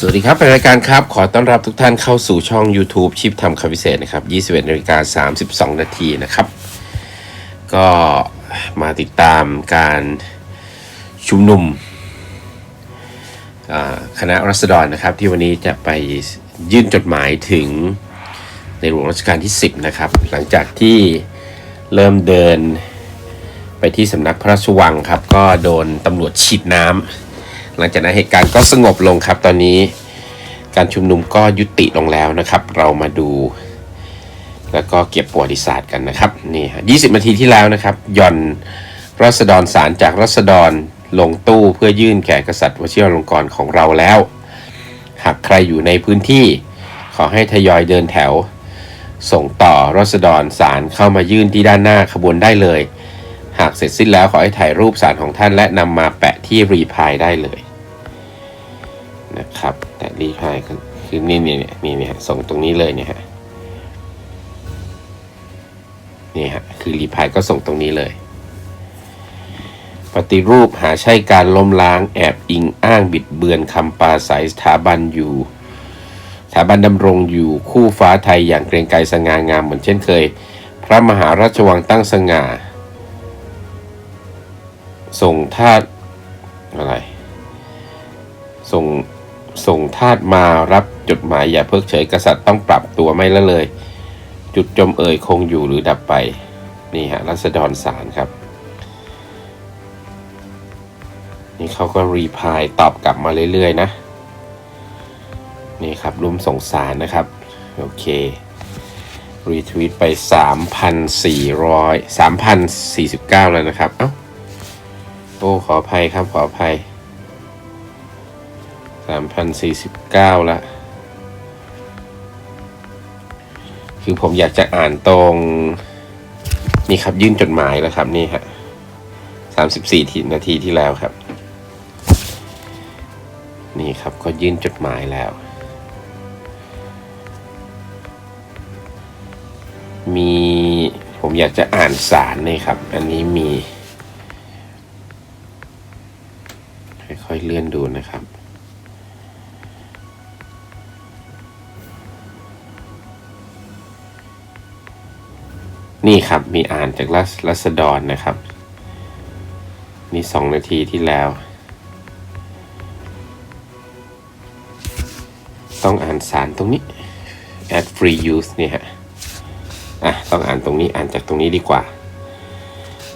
สวัสดีครับเป็นรายการครับ ขอต้อนรับทุกท่านเข้าสู่ช่อง YouTube ชิปทำคำพิเศษนะครับ 21นาฬิกา32 นาทีนะครับ ก็มาติดตามการชุมนุมคณะรัษฎรนะครับ ที่วันนี้จะไปยื่นจดหมายถึงในหลวงรัชกาลที่ 10 นะครับ หลังจากที่เริ่มเดินไปที่สำนักพระราชวังครับ ก็โดนตำรวจฉีดน้ำ หลังจากนั้นเหตุการณ์ก็สงบลงครับตอนนี้การชุมนุมก็ยุติลงแล้วนะครับ เรามาดู แล้วก็เก็บประวัติศาสตร์กันนะครับนี่ฮะ20นาทีที่แล้วนะครับหย่อนรัษฎรสารจากรัษฎรลงตู้เพื่อยื่นแก่กษัตริย์วชิรลงกรณ์ของเราแล้ว หากใครอยู่ในพื้นที่ ขอให้ทยอยเดินแถว ส่งต่อรัษฎรสารเข้ามายื่นที่ด้านหน้าขบวนได้เลย หากเสร็จสิ้นแล้วขอให้ถ่ายรูปสารของท่านและนำมาแปะที่รีพายได้เลย นะครับ แต่รีพายคือนี่เนี่ยเนี่ยเนี่ยส่งตรงนี้เลยเนี่ยฮะนี่ฮะคือรีพายก็ส่งตรงนี้เลย ปฏิรูปหาใช่การล้มล้างแอบอิงอ้างบิดเบือนคำปาศัยสถาบันอยู่สถาบันดำรงอยู่คู่ฟ้าไทยอย่างเกรงไกรสง่างามเหมือนเช่นเคย พระมหาราชวังตั้งสง่าส่งท่าอะไร ส่ง ส่งทาสมารับจดหมายอย่าเพิกเฉยกษัตริย์ต้องปรับตัวไม่ละเลย จุดจมเอ่ยคงอยู่หรือดับไป นี่ฮะรัษฎรสารครับ นี่เขาก็รีพายตอบกลับมาเรื่อยๆนะ นี่ครับรุมสงสารนะครับ โอเครีทวีตไป 3,400 3,049 แล้วนะครับ เอ้า โอ้ ขออภัยครับ ขออภัย 3,049ละ คือผมอยากจะอ่านตรง นี่ครับยื่นจดหมายแล้วครับนี่ฮะ34ทีนาทีที่แล้วครับ นี่ครับก็ยื่นจดหมายแล้ว มีผมอยากจะอ่านสารนี่ครับ อันนี้มีค่อยๆเลื่อนดูนะครับ นี่ครับมีอ่านจากรัสรัษฎรนะครับ นี่สองนาทีที่แล้ว ต้องอ่านสารตรงนี้ add free use เนี่ยฮะอะต้องอ่านตรงนี้อ่านจากตรงนี้ดีกว่า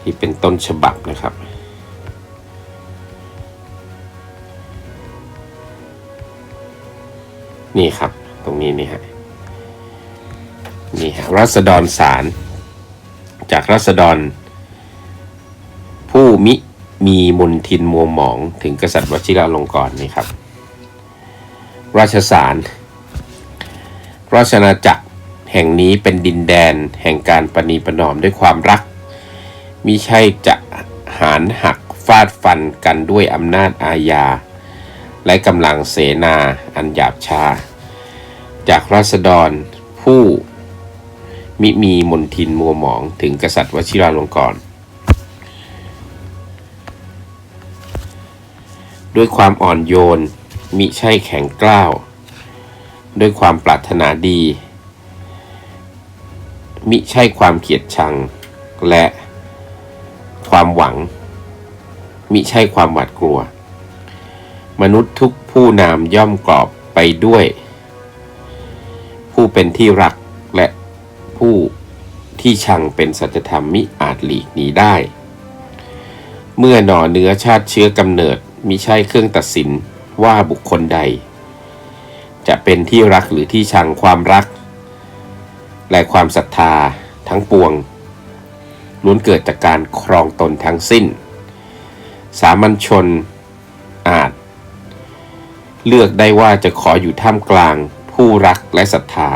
ที่เป็นต้นฉบับนะครับนี่ครับ ตรงนี้นี่ฮะ นี่ฮะรัษฎรสาร จากรัษฎร ผู้มิมีมนทินมัวหมองถึงกษัตริย์วชิราลงกรณ์นี่ครับ ราชสาร ราชอาจักรแห่งนี้เป็นดินแดนแห่งการประนีประนอมด้วยความรักมิใช่จะหารหักฟาดฟันกันด้วยอำนาจอาญา และกำลังเสนาอันหยาบช้าจากราษฎรผู้ มิมีมนทินมัวหมองถึงกษัตริย์วชิราลงกรณ์ด้วยความอ่อนโยน มิใช่แข็งกร้าว ด้วยความปรารถนาดี มิใช่ความเกลียดชัง และความหวัง มิใช่ความหวาดกลัว มนุษย์ทุกผู้นามย่อมกรอบไปด้วย ผู้เป็นที่รัก ผู้ที่ชังเป็นสัจธรรมมิอาจหลีกหนีได้ เมื่อหน่อเนื้อชาติเชื้อกำเนิดมิใช่เครื่องตัดสินว่าบุคคลใด จะเป็นที่รักหรือที่ชังความรัก และความศรัทธาทั้งปวงล้วนเกิดจากการครองตนทั้งสิ้น สามัญชนอาจ เลือกได้ว่าจะขออยู่ท่ามกลางผู้รักและศรัทธา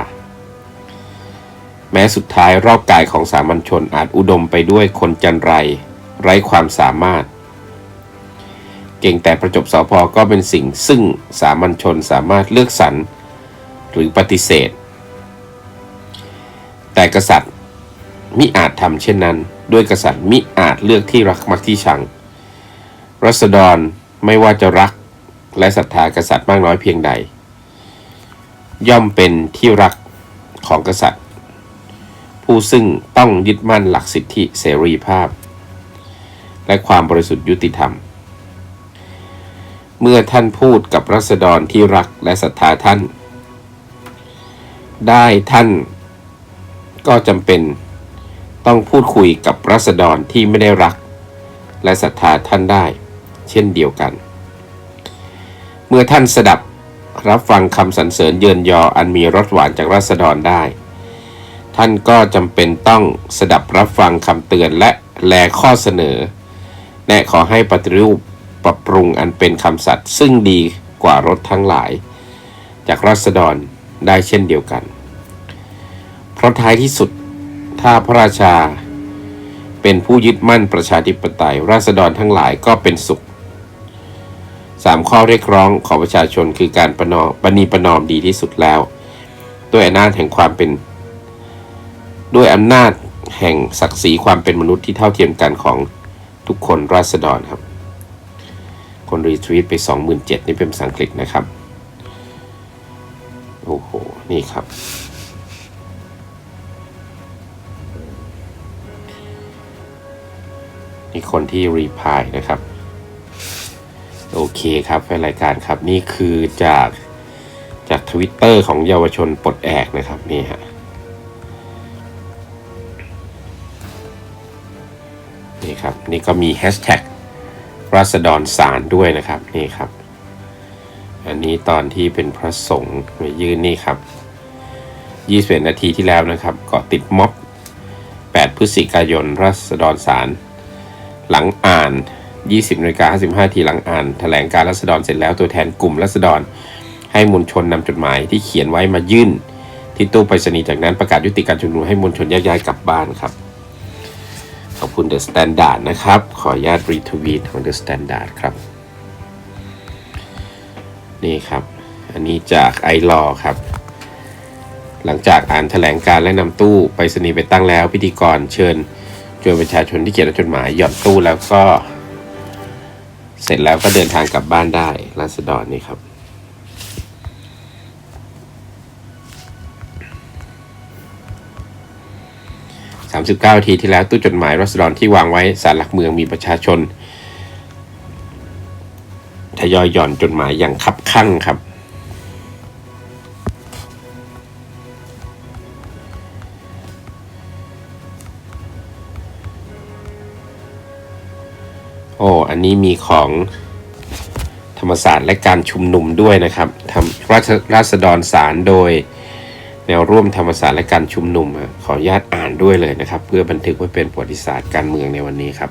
แม้สุดท้ายรอบกายของสามัญชนอาจอุดมไปด้วยคนจันไร ไร้ความสามารถ เก่งแต่ประจบสอพอก็เป็นสิ่งซึ่งสามัญชนสามารถเลือกสรรหรือปฏิเสธ แต่กษัตริย์มิอาจทำเช่นนั้น ด้วยกษัตริย์มิอาจเลือกที่รักมักที่ชัง รัษฎรไม่ว่าจะรักและศรัทธากษัตริย์มากน้อยเพียงใด ย่อมเป็นที่รักของกษัตริย์ ผู้ซึ่งต้องยึดมั่นหลักสิทธิเสรีภาพ และความบริสุทธิ์ยุติธรรม เมื่อท่านพูดกับรัษฎรที่รักและศรัทธาท่าน ได้ท่านก็จำเป็นต้องพูดคุยกับรัษฎรที่ไม่ได้รัก และศรัทธาท่านได้ เช่นเดียวกัน เมื่อท่านสดับรับฟังคำสรรเสริญเยินยออันมีรสหวานจากรัษฎรได้ ท่านก็จำเป็นต้องสดับรับฟังคำเตือนและแลข้อเสนอ แนะขอให้ปฏิรูปปรับปรุงอันเป็นคำสัตย์ซึ่งดีกว่ารถทั้งหลาย จากรัษฎรได้เช่นเดียวกัน เพราะท้ายที่สุดถ้าพระราชา เป็นผู้ยึดมั่นประชาธิปไตย ราษฎรทั้งหลายก็เป็นสุขสามข้อเรียกร้องของประชาชนคือการประนอมปณีประนอมดีที่สุดแล้ว ด้วยอำนาจแห่งความเป็น ด้วยอำนาจแห่งศักดิ์ศรีความเป็นมนุษย์ที่เท่าเทียมกันของทุกคนราษฎรครับ คนรีทวีตไป 27,000นี่เป็นภาษาอังกฤษนะครับ โอ้โห นี่ครับ นี่คนที่รีพายนะครับ โอเคครับแฟนรายการครับ นี่คือจากจากทวิตเตอร์ของเยาวชนปลดแอกนะครับ นี่ฮะ นี่ครับนี่ก็มีแฮชแท็กราษฎรสารด้วยนะครับนี่ครับ อันนี้ตอนที่เป็นพระสงฆ์มายื่นนี่ครับ21นาทีที่แล้วนะครับเกาะติดม็อบ 8 พฤศจิกายนราษฎรสาร หลังอ่าน 20นาฬิกา55ทีหลังอ่านแถลงการรัษฎรเสร็จแล้วตัวแทนกลุ่มรัษฎร ให้มวลชนนำจดหมายที่เขียนไว้มายื่น ที่ตู้ไปรษณีย์จากนั้นประกาศยุติการชุมนุมให้มวลชนแยกย้ายกลับบ้านครับ ขอบคุณเดอะสแตนดาร์ดนะครับ ขออนุญาตรีทวีตของเดอะสแตนดาร์ดครับ นี่ครับ อันนี้จากไอรอครับ หลังจากอ่านแถลงการและนำตู้ไปรษณีไปตั้งแล้ว พิธีกรเชิญชวนประชาชนที่เขียนจดหมายหย่อนตู้แล้วก็ เสร็จแล้วก็เดินทางกลับบ้านได้รัษฎรนี่ครับ 39นาทีที่แล้วตู้จดหมายรัษฎรที่วางไว้สารหลักเมืองมีประชาชนทยอยหย่อนจดหมายอย่างคับคั่งครับ โอ้อันนี้มีของธรรมศาสตร์และการชุมนุมด้วยนะครับทำราชราษฎรสารโดยแนวร่วมธรรมศาสตร์และการชุมนุมขออนุญาต ด้วยเลยนะครับ เพื่อบันทึกไว้เป็นประวัติศาสตร์การเมืองในวันนี้ครับ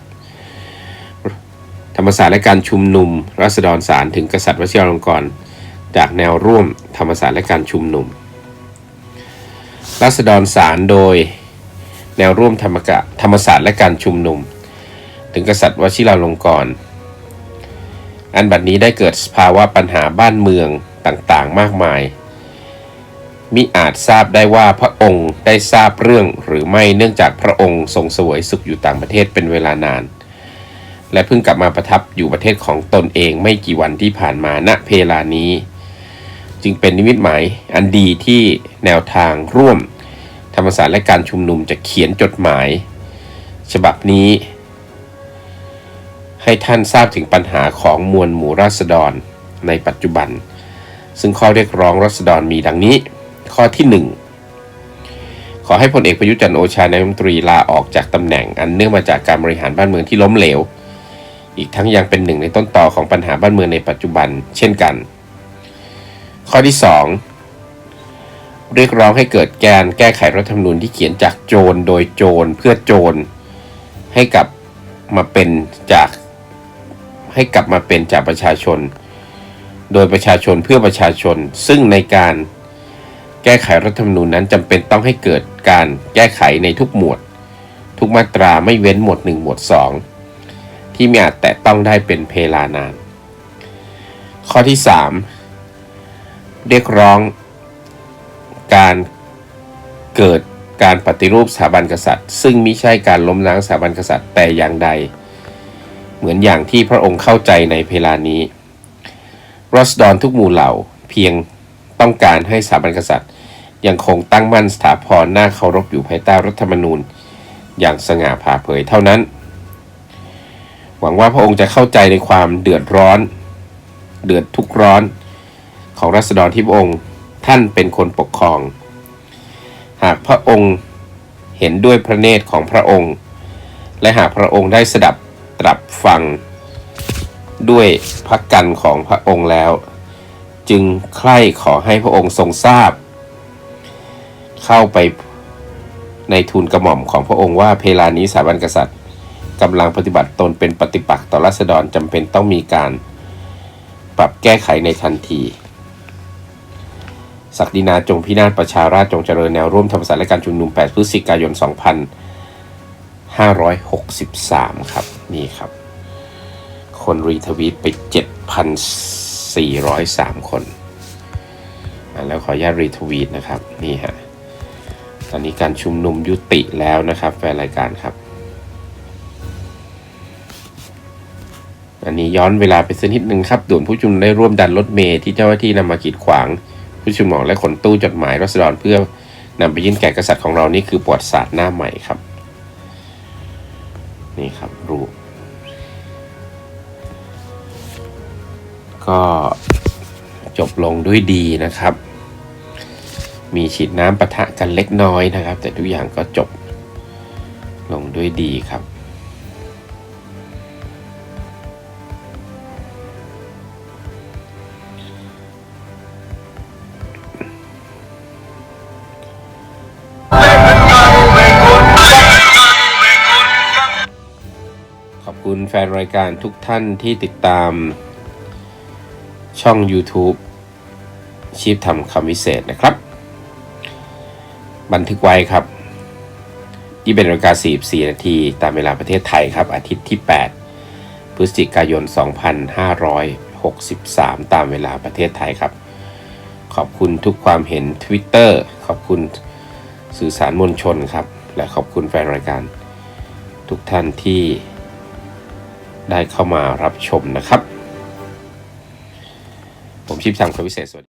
ธรรมศาสตร์และการชุมนุมรัษฎรสารถึงกษัตริย์วชิรลงกรณ์จากแนวร่วมธรรมศาสตร์และการชุมนุมรัษฎรสารโดยแนวร่วมธรรมกะธรรมศาสตร์และการชุมนุม ถึงกษัตริย์วชิราลงกรณ์อันบัดนี้ได้เกิดภาวะปัญหาบ้านเมืองต่างๆ มากมาย มิอาจทราบได้ว่าพระ องค์ได้ทราบเรื่องหรือไม่เนื่องจากพระองค์ทรงเสวยสุขอยู่ต่างประเทศเป็นเวลานาน และเพิ่งกลับมาประทับอยู่ประเทศของตนเองไม่กี่วันที่ผ่านมาณเพลานี้ จึงเป็นนิมิตหมายอันดีที่แนวทางร่วม ธรรมศาสตร์และการชุมนุมจะเขียนจดหมาย ฉบับนี้ ให้ท่านทราบถึงปัญหาของมวลหมู่ราษฎรในปัจจุบัน ซึ่งข้อเรียกร้องราษฎรมีดังนี้ ข้อที่ 1 ขอให้พลเอกประยุทธ์จันทร์โอชานายมนตรีลาออกจากตำแหน่งอันเนื่องมาจากการบริหารบ้านเมืองที่ล้มเหลว อีกทั้งยังเป็นหนึ่งในต้นตอของปัญหาบ้านเมืองในปัจจุบัน เช่นกัน ข้อที่ 2 เรียกร้องให้เกิดการแก้ไขรัฐธรรมนูญที่เขียนจากโจรโดยโจรเพื่อโจรให้กลับมาเป็นจากให้กลับมาเป็นจากประชาชน โดยประชาชนเพื่อประชาชน ซึ่งในการ แก้ไขรัฐธรรมนูญนั้นจำเป็นต้องให้เกิดการแก้ไขในทุกหมวด ทุกมาตราไม่เว้นหมวด 1 หมวด 2 ที่ม่อาจแตะต้องได้เป็นเพลานาน ข้อที่ 3 เรียกร้อง การเกิดการปฏิรูปสถาบันกษัตริย์ ซึ่งมิใช่การล้มล้างสถาบันกษัตริย์แต่อย่างใด เหมือนอย่างที่พระองค์เข้าใจในเพลานี้รัสดรทุกหมู่เหล่าเพียงต้องการให้สถาบันกษัตริย์ ยังคงตั้งมั่นสถาพรน่าเคารพอยู่ภายใต้รัฐธรรมนูญ อย่างสง่าผ่าเผยเท่านั้น หวังว่าพระองค์จะเข้าใจในความเดือดร้อน เดือดทุกร้อน ของรัษฎรที่พระองค์ท่านเป็นคนปกครอง หากพระองค์เห็นด้วยพระเนตรของพระองค์ และหากพระองค์ได้สดับตรับฟัง ด้วยพระกันของพระองค์แล้ว จึงใคร่ขอให้พระองค์ทรงทราบ เข้าไปในทูลกระหม่อมของพระองค์ว่าเพลานี้สถาบันกษัตริย์กำลังปฏิบัติตนเป็นปฏิปักษ์ต่อรัษฎรจำเป็นต้องมีการปรับแก้ไขในทันที ศักดินาจงพินาศประชาราชจงเจริญแนวร่วมธรรมศาสตร์และการชุมนุม 8 พฤศจิกายน 2563 ครับ นี่ครับ คนรีทวีตไป 7,403 คนอะแล้วขออนุญาตรีทวีตนะครับ นี่ฮะ อนนี้การชุมนุมยุติแล้วนะครับแฟนรายการครับ อันนี้ย้อนเวลาไปสักนิดนึงครับด่วนผู้ชุมนุมได้ร่วมดันรถเมล์ที่เจ้าหน้าที่นำมากีดขวาง ผู้ชุมนุมและขนตู้จดหมายรัษฎรเพื่อนำไปยื่นแก่กษัตริย์ของเรานี่คือปวัติศาสตร์หน้าใหม่ครับ นี่ครับรูปก็จบลงด้วยดีนะครับ มีฉีดน้ำปะทะกันเล็กน้อยนะครับ แต่ทุกอย่างก็จบลงด้วยดีครับ ขอบคุณแฟนรายการทุกท่านที่ติดตามช่อง YouTube ชีพทำคำวิเศษนะครับ บันทึกไว้ครับยี่เป็นนาฬิกา44 นาทีตามเวลาประเทศไทยครับ อาทิตย์ที่ 8 พฤศจิกายน 2563 ตามเวลาประเทศไทยครับ ขอบคุณทุกความเห็น Twitter ขอบคุณสื่อสารมวลชนครับ และขอบคุณแฟนรายการ ทุกท่านที่ได้เข้ามารับชมนะครับ ผมชิปซังคำวิเศษสวัสดี